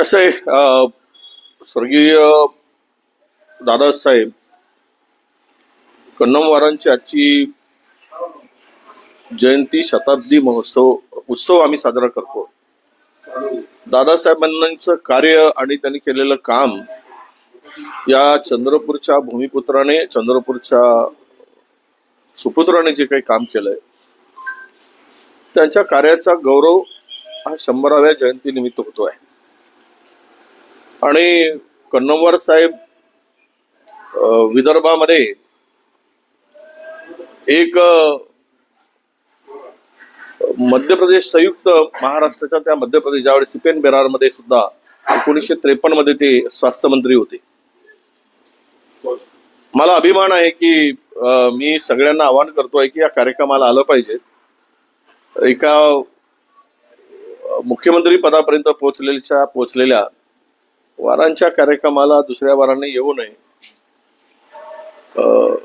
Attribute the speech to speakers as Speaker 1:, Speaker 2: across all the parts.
Speaker 1: कसं आहे स्वर्गीय दादासाहेब कन्नमवारांची आजची जयंती शताब्दी महोत्सव उत्सव आम्ही साजरा करतो. दादासाहेबांचं कार्य आणि त्यांनी केलेलं काम या चंद्रपूरच्या भूमिपुत्राने चंद्रपूरच्या सुपुत्राने जे काही काम केलंय त्यांच्या कार्याचा गौरव हा शंभराव्या जयंतीनिमित्त आहे आणि कन्नमवार साहेब विदर्भामध्ये एक मध्य प्रदेश संयुक्त महाराष्ट्राच्या त्या मध्य प्रदेश ज्यावेळी सिपेन बेरारमध्ये सुद्धा एकोणीसशे त्रेपन्नमध्ये ते स्वास्थ्य मंत्री होते. मला अभिमान आहे की मी सगळ्यांना आवाहन करतोय की या कार्यक्रमाला आलं पाहिजे. एका मुख्यमंत्री पदापर्यंत पोहोचलेल्या पोहोचलेल्या वारांच्या कार्यक्रमाला दुसऱ्या वाराने येऊ नये. अं,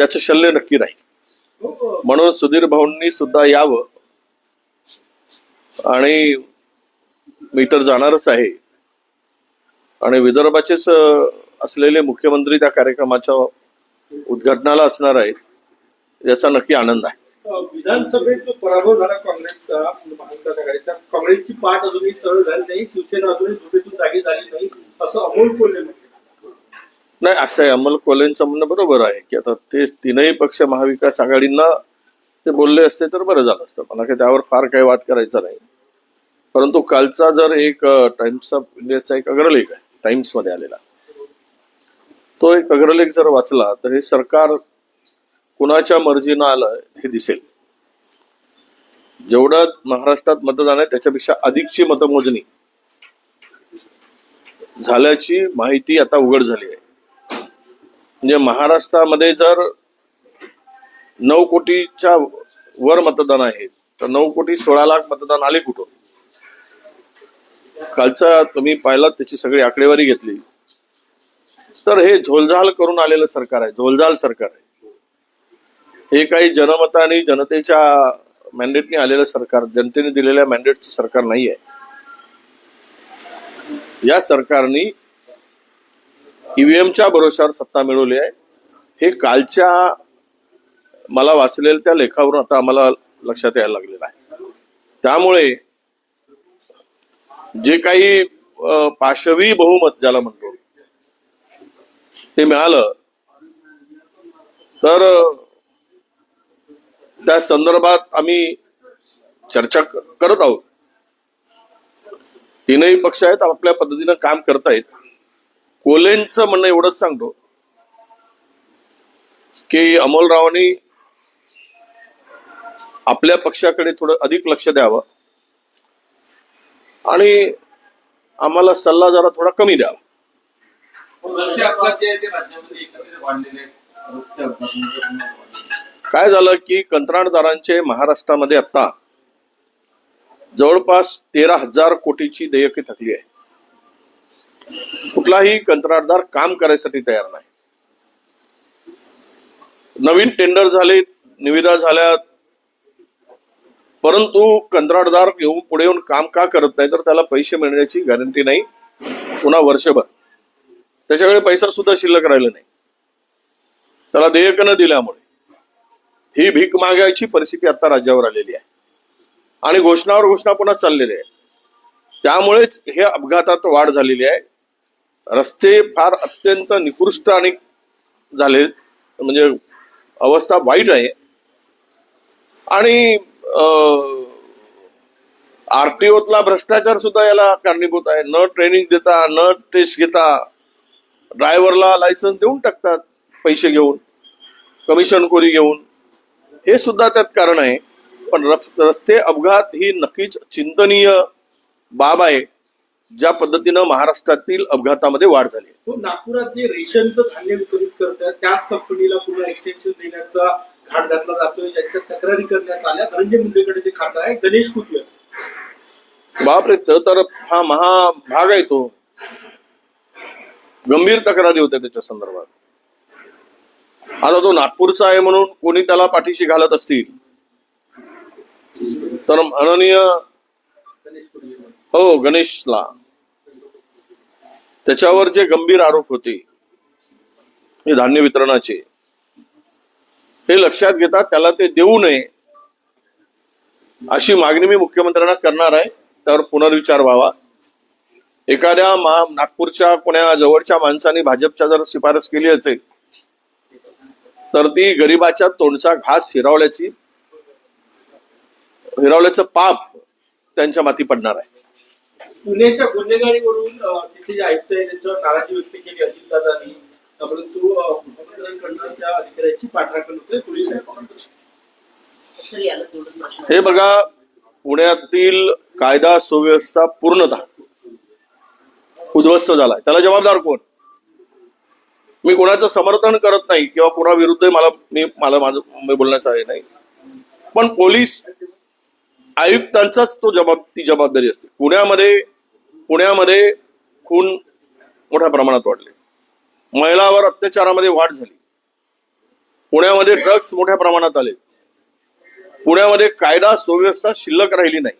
Speaker 1: याचं शल्य नक्की राहील म्हणून सुधीर भाऊंनी सुद्धा यावं. आणि मी तर जाणारच आहे. आणि विदर्भाचेच असलेले मुख्यमंत्री त्या कार्यक्रमाच्या उद्घाटनाला असणार आहेत याचा नक्की आनंद आहे.
Speaker 2: विधानसभेत जो पराभव झाला काँग्रेसचा म्हणजे महाविकास आघाडीचा काँग्रेसची पाठ अजूनही सरळ झाली नाही शिवसेना अजूनही झोपेतून जागी झाली नाही असं अमोल कोल्हे म्हटलं
Speaker 1: नाही असं आहे अमोल कोल्हेंचं म्हणणं बरोबर आहे की आता ते तीनही पक्ष महाविकास आघाडींना ते बोलले असते तर बरं झालं असतं. मला काही त्यावर फार काही वाद करायचा नाही. परंतु कालचा जर एक टाइम्स ऑफ इंडियाचा एक अग्रलेख आहे टाइम्समध्ये आलेला तो एक अग्रलेख जर वाचला तर हे सरकार कुणाच्या मर्जीनं आलं हे दिसेल. जेवढं महाराष्ट्रात मतदान आहे त्याच्यापेक्षा अधिकची मतमोजणी झाल्याची माहिती आता उघड झाली आहे. म्हणजे महाराष्ट्रामध्ये जर नऊ कोटीच्या वर मतदान आहे तर नऊ कोटी सोळा लाख मतदान आले कुठून? कालचा तुम्ही पाहिलात त्याची सगळी आकडेवारी घेतली. तर हे झोलझाल करून आलेलं सरकार आहे झोलझाल सरकार आहे. हे काही जनमताने आणि जनतेच्या मॅन्डेटने आलेलं सरकार जनतेने दिलेल्या मॅन्डेटचं सरकार नाही आहे या सरकारने ईव्हीएमच्या भरोशावर सत्ता मिळवली आहे. हे कालच्या मला वाचलेल्या त्या लेखावरून आता आम्हाला लक्षात यायला लागलेलं आहे. त्यामुळे जे काही पाशवी बहुमत ज्याला म्हणतो ते मिळालं तर त्या संदर्भात आम्ही चर्चा करत आहोत. तीनही पक्ष आहेत आपल्या पद्धतीनं काम करतायत. कोलेंचं म्हणणं एवढंच सांगतो. की अमोलरावांनी आपल्या पक्षाकडे थोडं अधिक लक्ष द्यावं. आणि आम्हाला सल्ला जरा थोडा कमी द्यावा. काय झालं की कंत्राटदारांचे महाराष्ट्रामध्ये आता जवळपास तेरा हजार कोटीची देयके थकली आहे. कुठलाही कंत्राटदार काम करायसाठी तयार नाही. नवीन टेंडर झाले निविदा झाल्या परंतु कंत्राटदार येऊन पुढे येऊन काम का करत नाही तर त्याला पैसे मिळण्याची गॅरंटी नाही. पुन्हा वर्षभर. त्याच्याकडे पैसा सुद्धा शिल्लक राहिला नाही. त्याला देयक न दिल्यामुळे. ही भीक मागायची परिस्थिती आता राज्यावर आलेली आहे. आणि घोषणावर घोषणा पुन्हा चाललेली आहे त्यामुळेच हे अपघातात वाढ झालेली आहे. रस्ते फार अत्यंत निकृष्ट आणि झाले म्हणजे अवस्था वाईट आहे. आणि आरटीओतला भ्रष्टाचार सुद्धा याला कारणीभूत आहे. न ट्रेनिंग देता न टेस्ट घेता ड्रायव्हरला लायसन्स देऊन टाकतात पैसे घेऊन कमिशन कोरी घेऊन. हे सुद्धा त्यात कारण आहे. पण रस्ते अपघात ही नक्कीच चिंतनीय बाब आहे ज्या पद्धतीनं महाराष्ट्रातील अपघातामध्ये वाढ झाली.
Speaker 2: तो नागपुरात जे रेशनचं धान्य वितरित करतात त्याच कंपनीला पुन्हा एक्सटेन्शन देण्याचा घाट घातला जातोय ज्यांच्या तक्रारी करण्यात आल्या. धनंजय मुंडेकडे ते खातं आहे गणेश कुटले
Speaker 1: बापरे तर हा महा भाग आहे तो. गंभीर तक्रारी होत्या त्याच्या संदर्भात. आता तो नागपूरचा आहे म्हणून कोणी त्याला पाठीशी घालत असतील? तर माननीय हो गणेशला. त्याच्यावर जे गंभीर आरोप होते हे धान्य वितरणाचे हे लक्षात घेता त्याला ते देऊ नये अशी मागणी मी मुख्यमंत्र्यांना करणार आहे. त्यावर पुनर्विचार व्हावा. एखाद्या मा नागपूरच्या कोण्या जवळच्या माणसाने भाजपच्या जर शिफारस केली असेल तर ती गरिबाच्या तोंडचा घास हिरावल्याची हिरावल्याचं पाप त्यांच्या माती पडणार आहे.
Speaker 2: पुण्याच्या गुन्हेगारीवरून तिथे जे आयुक्त आहे त्यांच्यावर नाराजी व्यक्त केली अजित दादांनी परंतु अं, मुख्यमंत्र्यांकडनं त्या अधिकाऱ्याची पाठराखण होते पोलीस
Speaker 1: हे बघा पुण्यातील कायदा सुव्यवस्था पूर्णतः उद्ध्वस्त झालाय. त्याला जबाबदार कोण? मी कोणाचं समर्थन करत नाही किंवा कोणाविरुद्ध मला मी मला माझं मी बोलण्याचं आहे नाही. पण पोलीस आयुक्तांचाच तो जबाब ती जबाबदारी असते. पुण्यामध्ये पुण्यामध्ये खून मोठ्या प्रमाणात वाढले. महिलावर अत्याचारामध्ये वाढ झाली. पुण्यामध्ये ड्रग्ज मोठ्या प्रमाणात आले. पुण्यामध्ये कायदा सुव्यवस्था शिल्लक राहिली नाही.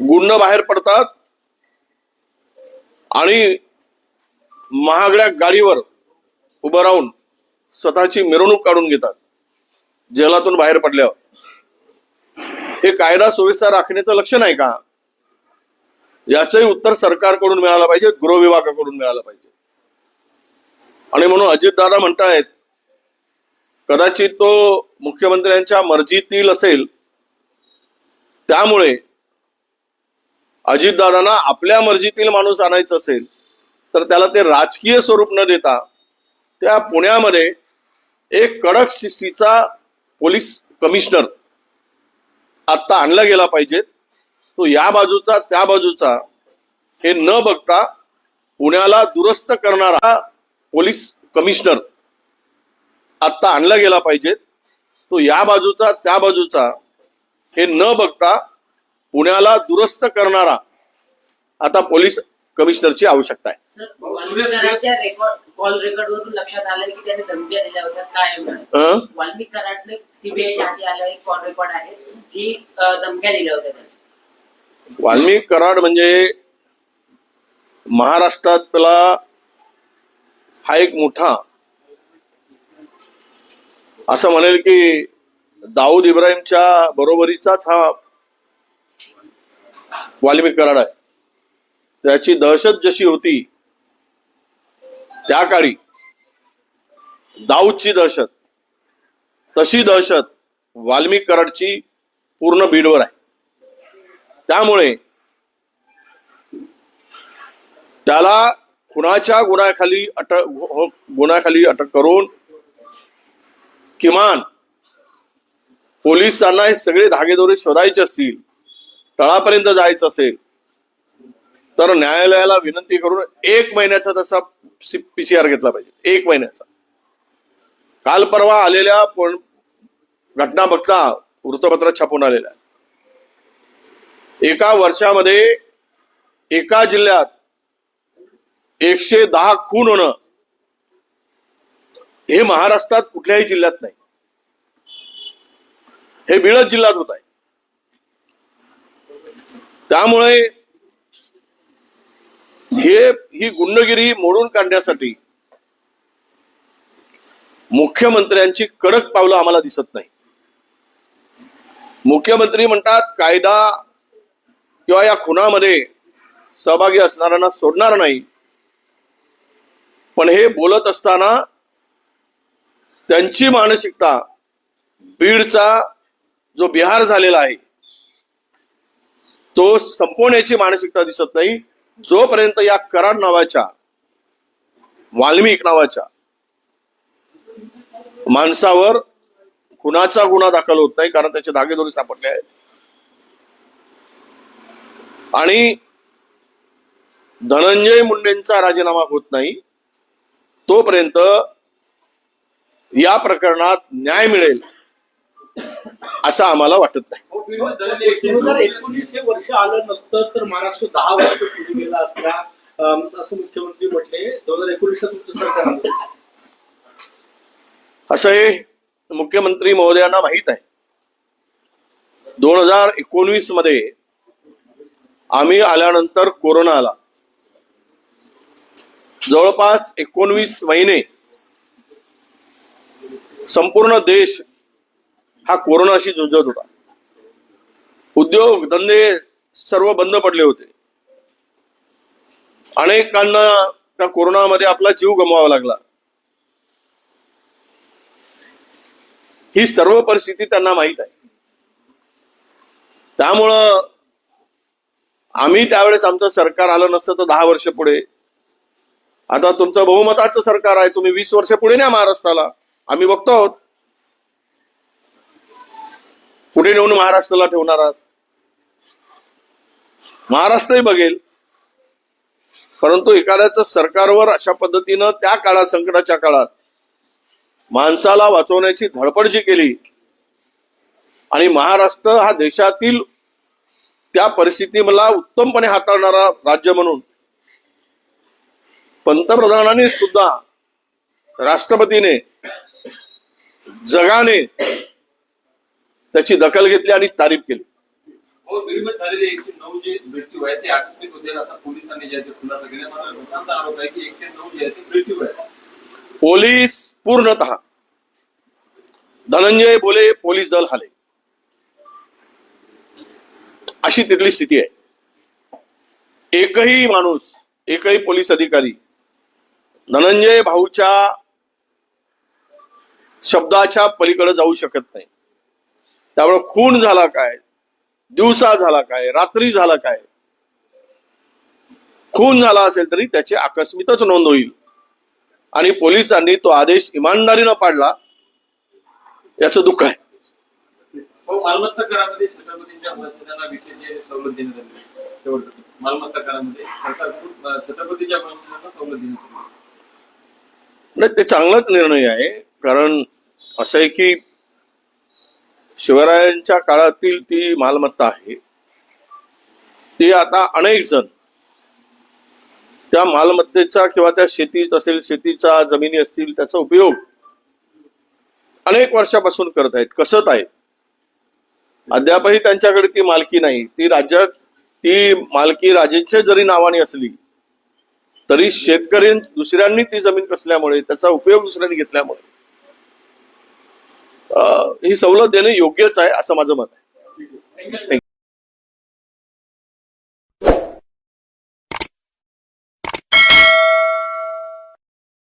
Speaker 1: गुंड बाहेर पडतात. आणि महागड्या गाडीवर उभं राहून स्वतःची मिरवणूक काढून घेतात. जेलातून बाहेर पडल्यावर. हे कायदा सुव्यवस्था राखण्याचं लक्ष नाही का? याचंही उत्तर सरकारकडून मिळालं पाहिजे गृह विभागाकडून मिळालं पाहिजे. आणि म्हणून अजितदादा म्हणतायत कदाचित तो मुख्यमंत्र्यांच्या मर्जीतील असेल त्यामुळे अजितदादांना आपल्या मर्जीतील माणूस आणायचं असेल तर त्याला ते राजकीय स्वरूप न देता त्या पुण्यामध्ये एक कडक शिस्तीचा पोलीस कमिशनर आत्ता आणला गेला पाहिजे. तो या बाजूचा त्या बाजूचा हे न बघता पुण्याला दुरुस्त करणारा पोलीस कमिशनर आत्ता आणला गेला पाहिजे. तो या बाजूचा त्या बाजूचा हे न बघता पुण्याला दुरुस्त करणारा आता पोलीस कमिशनरची आवश्यकता आहे.
Speaker 3: सर वाल्मिकरांच्या रेकॉर्ड कॉल लक्षात आलं की त्याने धमक्या दिल्या होत्या. काय
Speaker 1: हं?
Speaker 3: वाल्मिक कराडने सीबीआयच्या हाती आलेले कॉल रेकॉर्ड आहे. की अं, धमक्या दिल्या होत्या त्याने.
Speaker 1: वाल्मिक कराड म्हणजे महाराष्ट्रातला हा एक मोठा असं म्हणेल की दाऊद इब्राहिमच्या बरोबरीचाच हा वाल्मिक कराड आहे. त्याची दहशत जशी होती त्या काळी दाऊदची दहशत तशी दहशत वाल्मिक कराडची पूर्ण बीडवर आहे. त्यामुळे त्याला खुणाच्या गुन्ह्याखाली अटक हो, गुन्ह्याखाली अटक करून किमान पोलिसांना हे सगळे धागेदोरे शोधायचे असतील तळापर्यंत जायचं असेल तर न्यायालयाला विनंती करून एक महिन्याचा तसा पीसीआर घेतला पाहिजे. एक महिन्याचा. काल परवा आलेल्या पण घटना बघता वृत्तपत्रात छापून आलेल्या एका वर्षामध्ये एका जिल्ह्यात एकशे दहा खून होणं हे महाराष्ट्रात कुठल्याही जिल्ह्यात नाही. हे बिळत जिल्ह्यात होत आहे. त्यामुळे हे ही गुंडगिरी मोडून काढण्यासाठी मुख्यमंत्र्यांची कडक पावलं आम्हाला दिसत नाही. मुख्यमंत्री म्हणतात कायदा किंवा या खुनामध्ये सहभागी असणाऱ्यांना सोडणार नाही. पण हे बोलत असताना त्यांची मानसिकता बीडचा जो बिहार झालेला आहे तो संपवण्याची मानसिकता दिसत नाही. जोपर्यंत या कराड नावाच्या वाल्मिक नावाच्या माणसावर खुनाचा गुन्हा दाखल होत नाही कारण त्याचे धागेदोरी सापडले आहेत. आणि धनंजय मुंडेंचा राजीनामा होत नाही तोपर्यंत या प्रकरणात न्याय मिळेल. असं आम्हाला वाटत नाही.
Speaker 2: दोन हजार एकोणीस हे वर्ष आलं नसतं तर महाराष्ट्र दहा वर्ष पुढे गेला असता असं मुख्यमंत्री म्हटले दोन हजार तुमचं सरकार आलं.
Speaker 1: असं हे मुख्यमंत्री महोदयांना माहीत आहे. दोन हजार एकोणीसमध्ये आम्ही आल्यानंतर कोरोना आला. जवळपास एकोणवीस महिने संपूर्ण देश हा कोरोनाशी झुंजत होता. उद्योग धंदे सर्व बंद पडले होते. अनेकांना त्या कोरोनामध्ये आपला जीव गमवावा लागला. ही सर्व परिस्थिती त्यांना माहीत आहे. त्यामुळं आम्ही त्यावेळेस आमचं सरकार आलं नसतं तर दहा वर्ष पुढे. आता तुमचं बहुमताचं सरकार आहे तुम्ही वीस वर्ष पुढे न्या महाराष्ट्राला. आम्ही बघतो आहोत. पुढे नेऊन महाराष्ट्राला ठेवणार आहात? महाराष्ट्रही बघेल. परंतु एखाद्याचं सरकारवर अशा पद्धतीनं त्या काळात संकटाच्या काळात माणसाला वाचवण्याची धडपड जी केली आणि महाराष्ट्र हा देशातील त्या परिस्थितीला उत्तमपणे हाताळणारा राज्य म्हणून पंतप्रधानांनी सुद्धा राष्ट्रपतीने जगाने त्याची दखल घेतली आणि तारीफ केली.
Speaker 4: हो
Speaker 1: पोलीस पूर्णतः धनंजय बोले पोलीस दल हाले. अशी तिथली स्थिती आहे. एकही माणूस एकही पोलीस अधिकारी धनंजय भाऊच्या शब्दाच्या पलीकडे जाऊ शकत नाही. त्यामुळे खून झाला काय? दिवसा झाला काय? रात्री झाला काय? खून झाला असेल तरी त्याची आकस्मिकच नोंद होईल. आणि पोलिसांनी तो आदेश इमानदारीनं पाडला याचं दुःख आहे.
Speaker 4: हो मालमत्ता करामध्ये छत्रपतींच्या वंशजांना विशेष जे सवलत देण्यात आली. आहे. तेवढं. मालमत्ता करामध्ये सरकारकडून अं, छत्रपतीच्या वंशजांना सवलत देण्यात आली. आहे.
Speaker 1: नाही ते चांगलाच निर्णय आहे. कारण असं आहे की शिवरायांच्या काळातील ती मालमत्ता आहे. ती आता अनेक जण त्या मालमत्तेचा किंवा त्या शेतीच असेल शेतीचा जमिनी असतील त्याचा उपयोग अनेक वर्षापासून करत आहेत कसत आहेत. अद्यापही त्यांच्याकडे ती मालकी नाही. ती राज्यात ती मालकी राजेच्या जरी नावाने असली तरी शेतकरी दुसऱ्यांनी ती जमीन कसल्यामुळे त्याचा उपयोग दुसऱ्यांनी घेतल्यामुळे ही सवलत देणे योग्यच आहे असं माझं मत आहे.